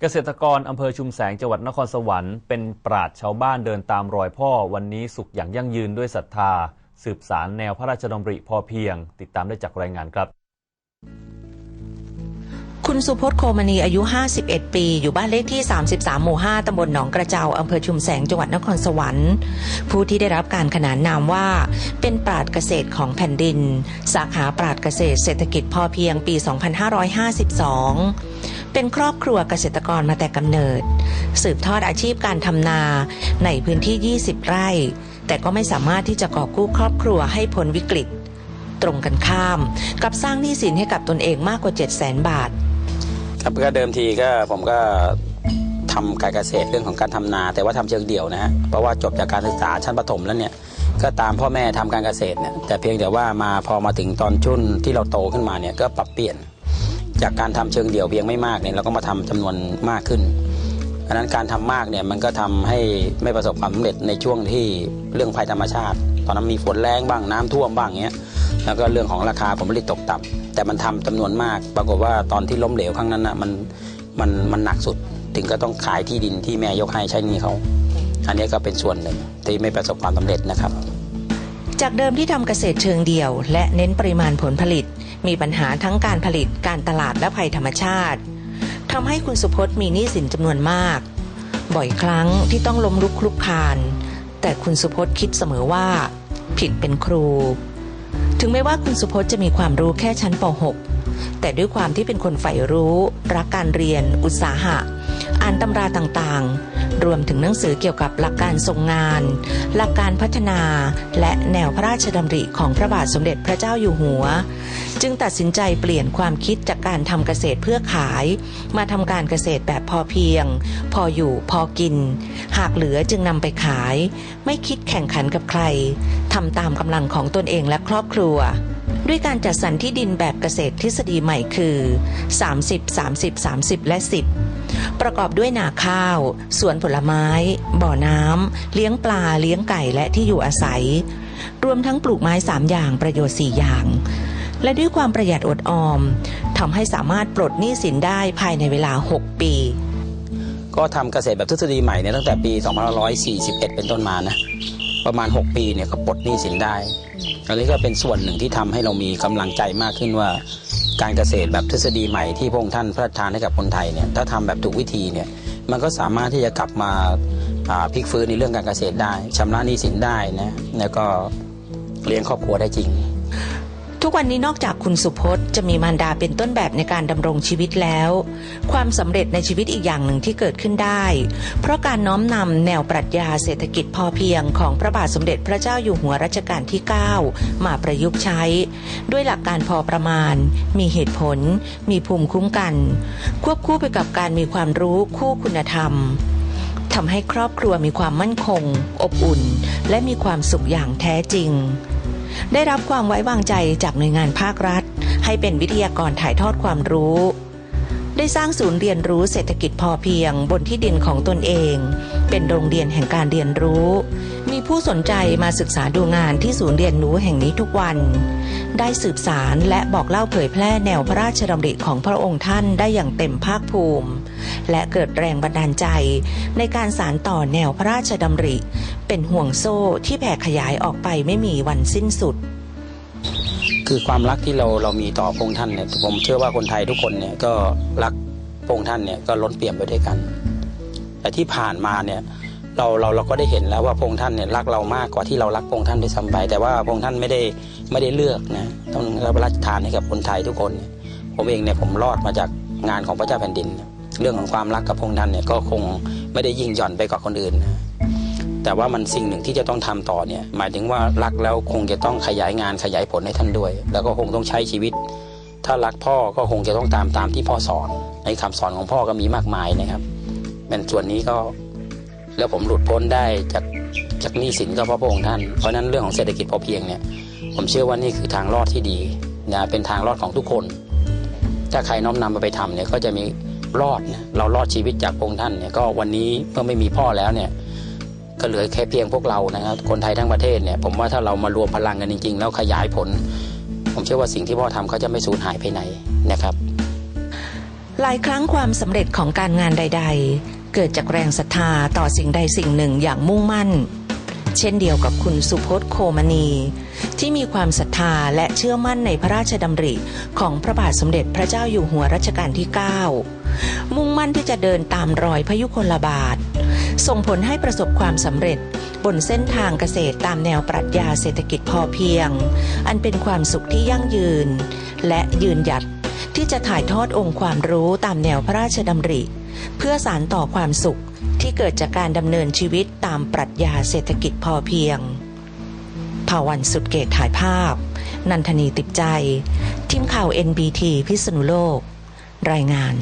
เกษตรกรอำเภอชุมแสงจังหวัดนครสวรรค์เป็นปราดชาวบ้านเดินตามรอยพ่อ วันนี้สุขอย่างยั่งยืนด้วยศรัทธา สืบสารแนวพระราชดำริพอเพียง ติดตามได้จากรายงานครับ คุณสุพจน์โคมณีอายุ 51 ปี อยู่บ้านเลขที่ 33 หมู่ 5 ตำบลหนองกระเจาอำเภอชุมแสง จังหวัดนครสวรรค์ ผู้ที่ได้รับการขนานนามว่า เป็นปราดเกษตรของแผ่นดิน สาขาปราดเกษตรเศรษฐกิจพอเพียงปี 2552 เป็นครอบครัวเกษตรกรมาแต่กำเนิด สืบทอดอาชีพการทำนาในพื้นที่ 20 ไร่ แต่ก็ไม่สามารถที่จะก่อกู้ครอบครัวให้พ้นวิกฤต ตรงกันข้ามกับสร้างหนี้สินให้กับตนเองมากกว่า 700,000 บาทครับก็เดิมทีก็ผมก็ทำการเกษตรเรื่องของการทำนา แต่ว่าทำเชิงเดี่ยวนะฮะเพราะว่าจบจากการศึกษาชั้นประถมแล้วเนี่ยก็ตามพ่อแม่ทำการเกษตรเนี่ยแต่เพียงแต่ว่ามาพอมาถึงตอนชุนที่เราโตขึ้นมาเนี่ยก็ปรับเปลี่ยน จากการทำเชิงเดี่ยวเพียงไม่มากเนี่ยเราก็มาทำจำนวนมากขึ้นอันนั้นการทำมากเนี่ยมันก็ทำให้ไม่ประสบความสำเร็จในช่วงที่เรื่องภัยธรรมชาติ ตอนนั้นมีฝนแรงบ้างน้ำท่วมบ้างเงี้ยแล้วก็เรื่องของราคาผลผลิตตกต่ำแต่มันทำจำนวนมาก ปรากฏว่าตอนที่ล้มเหลวครั้งนั้นนะมันมันมันหนักสุดถึงก็ต้องขายที่ดินที่แม่ยกให้ใช้หนี้เขา อันนี้ก็เป็นส่วนหนึ่งที่ไม่ประสบความสำเร็จนะครับ จากเดิมที่ทำเกษตรเชิงเดี่ยว และเน้นปริมาณผลผลิต มีปัญหาทั้งการผลิตการตลาดและภัยธรรมชาติทำให้คุณสุพจน์มีหนี้สินจำนวนมาก บ่อยครั้งที่ต้องล้มลุกคลุกคลาน แต่คุณสุพจน์คิดเสมอว่า ผิดเป็นครู ถึงแม้ว่าคุณสุพจน์จะมีความรู้แค่ชั้นป .6 แต่ด้วยความที่เป็นคนใฝ่รู้ รักการเรียน อุตสาหะ อ่านตำราต่างๆ รวมถึงหนังสือเกี่ยวกับหลักการทรงงาน หลักการพัฒนา และแนวพระราชดำริของพระบาทสมเด็จพระเจ้าอยู่หัว จึงตัดสินใจเปลี่ยนความคิดจากการทำเกษตรเพื่อขาย มาทำการเกษตรแบบพอเพียง พออยู่พอกิน หากเหลือจึงนำไปขาย ไม่คิดแข่งขันกับใครทำตามกำลังของตนเองและครอบครัว ด้วยการจัดสรรที่ดินแบบเกษตรทฤษฎีใหม่คือ 30 30 30 และ 10 ประกอบด้วยนาข้าว สวนผลไม้ บ่อน้ำ เลี้ยงปลา เลี้ยงไก่ และที่อยู่อาศัย รวมทั้งปลูกไม้ 3 อย่าง ประโยชน์ 4 อย่าง และด้วยความประหยัดอดออม ทำให้สามารถปลดหนี้สินได้ภายในเวลา 6 ปีก็ทำเกษตรแบบทฤษฎีใหม่เนี่ยตั้งแต่ปี 2541 เป็นต้นมานะ ประมาณ 6 ปีเนี่ยก็ปลดหนี้สินได้อันนี้ก็เป็นส่วนหนึ่งที่ทำให้เรามีกำลังใจมากขึ้นว่า การเกษตรแบบทฤษฎีใหม่ที่พระองค์ท่านพระราชทานให้กับคนไทยเนี่ยถ้าทำแบบถูกวิธีเนี่ยมันก็สามารถที่จะกลับมาอ่าพลิกฟื้นในเรื่องการเกษตรได้ชำระหนี้สินได้นะแล้วก็เลี้ยงครอบครัวได้จริง ทุกวันนี้นอกจากคุณสุพจน์จะมีมารดาเป็นต้นแบบในการดำรงชีวิตแล้ว ความสำเร็จในชีวิตอีกอย่างหนึ่งที่เกิดขึ้นได้ เพราะการน้อมนำแนวปรัชญาเศรษฐกิจพอเพียงของพระบาทสมเด็จพระเจ้าอยู่หัวรัชกาลที่ 9 มาประยุกต์ใช้ ด้วยหลักการพอประมาณ มีเหตุผล มีภูมิคุ้มกัน ควบคู่ไปกับการมีความรู้คู่คุณธรรมทำให้ครอบครัวมีความมั่นคง อบอุ่น และมีความสุขอย่างแท้จริง ได้รับความไว้วางใจจากหน่วยงานภาครัฐ ให้เป็นวิทยากรถ่ายทอดความรู้ ได้สร้างศูนย์เรียนรู้เศรษฐกิจพอเพียงบนที่ดินของตนเอง เป็นโรงเรียนแห่งการเรียนรู้ มีผู้สนใจมาศึกษาดูงานที่ศูนย์เรียนรู้แห่งนี้ทุกวัน ได้สืบสารและบอกเล่าเผยแพร่แนวพระราชดำริของพระองค์ท่านได้อย่างเต็มภาคภูมิ และเกิดแรงบันดาลใจในการสารต่อแนวพระราชดำริ เป็นห่วงโซ่ที่แผ่ขยายออกไปไม่มีวันสิ้นสุดคือความรักที่เราเรามีต่อพระองค์ท่านเนี่ยผมเชื่อว่าคนไทยทุกคนเนี่ยก็รักพระองค์ท่านเนี่ยก็ล้นเปี่ยมไปด้วยกัน แต่ที่ผ่านมาเนี่ย เราเราเราก็ได้เห็นแล้วว่าพระองค์ท่านเนี่ยรักเรามากกว่าที่เรารักพระองค์ท่านด้วยซ้ำไปแต่ว่าพระองค์ท่านไม่ได้ไม่ได้เลือกนะต้องรับราชทานให้กับคนไทยทุกคน ผมเองเนี่ยผมรอดมาจากงานของพระเจ้าแผ่นดิน เรื่องของความรักกับพระองค์ท่านเนี่ยก็คงไม่ได้ยิ่งหย่อนไปกว่าคนอื่นนะแต่ว่ามันสิ่งหนึ่งที่จะต้องทำต่อเนี่ยหมายถึงว่ารักแล้วคงจะต้องขยายงานขยายผลให้ท่านด้วย แล้วก็คงต้องใช้ชีวิต ถ้ารักพ่อก็คงจะต้องตามตามที่พ่อสอน ในคำสอนของพ่อก็มีมากมายนะครับเป็นส่วนนี้ก็ แล้วผมหลุดพ้นได้จากจากหนี้สินก็เพราะพระองค์ท่าน เพราะนั้นเรื่องของเศรษฐกิจพอเพียงเนี่ย ผมเชื่อว่านี่คือทางรอดที่ดีนะเป็นทางรอดของทุกคน ถ้าใครน้อมนำมาไปทำเนี่ยก็จะมีรอดเรารอดชีวิตจากพระองค์ท่านเนี่ยก็วันนี้เมื่อไม่มีพ่อแล้วเนี่ยก็เหลือแค่เพียงพวกเรานะครับคนไทยทั้งประเทศเนี่ยผมว่าถ้าเรามารวมพลังกันจริง ๆ แล้วขยายผล ผมเชื่อว่าสิ่งที่พ่อทำเขาจะไม่สูญหายไปไหนนะครับ หลายครั้งความสำเร็จของการงานใด ๆ เกิดจากแรงศรัทธาต่อสิ่งใดสิ่งหนึ่งอย่างมุ่งมั่น เช่นเดียวกับคุณสุพจน์โคมณี ที่มีความศรัทธาและเชื่อมั่นในพระราชดำริของพระบาทสมเด็จพระเจ้าอยู่หัวรัชกาลที่ 9 มุ่งมั่นที่จะเดินตามรอยพยุคลบาท ส่งผลให้ประสบความสำเร็จบนเส้นทางเกษตรตามแนวปรัชญาเศรษฐกิจพอเพียง อันเป็นความสุขที่ยั่งยืน และยืนหยัด ที่จะถ่ายทอดองค์ความรู้ตามแนวพระราชดำริ เพื่อสารต่อความสุขที่เกิดจากการดำเนินชีวิตตามปรัชญาเศรษฐกิจพอเพียงภาวันสุดเกตถ่ายภาพ นันทนีติดใจ ทีมข่าว NBT พิษณุโลก รายงาน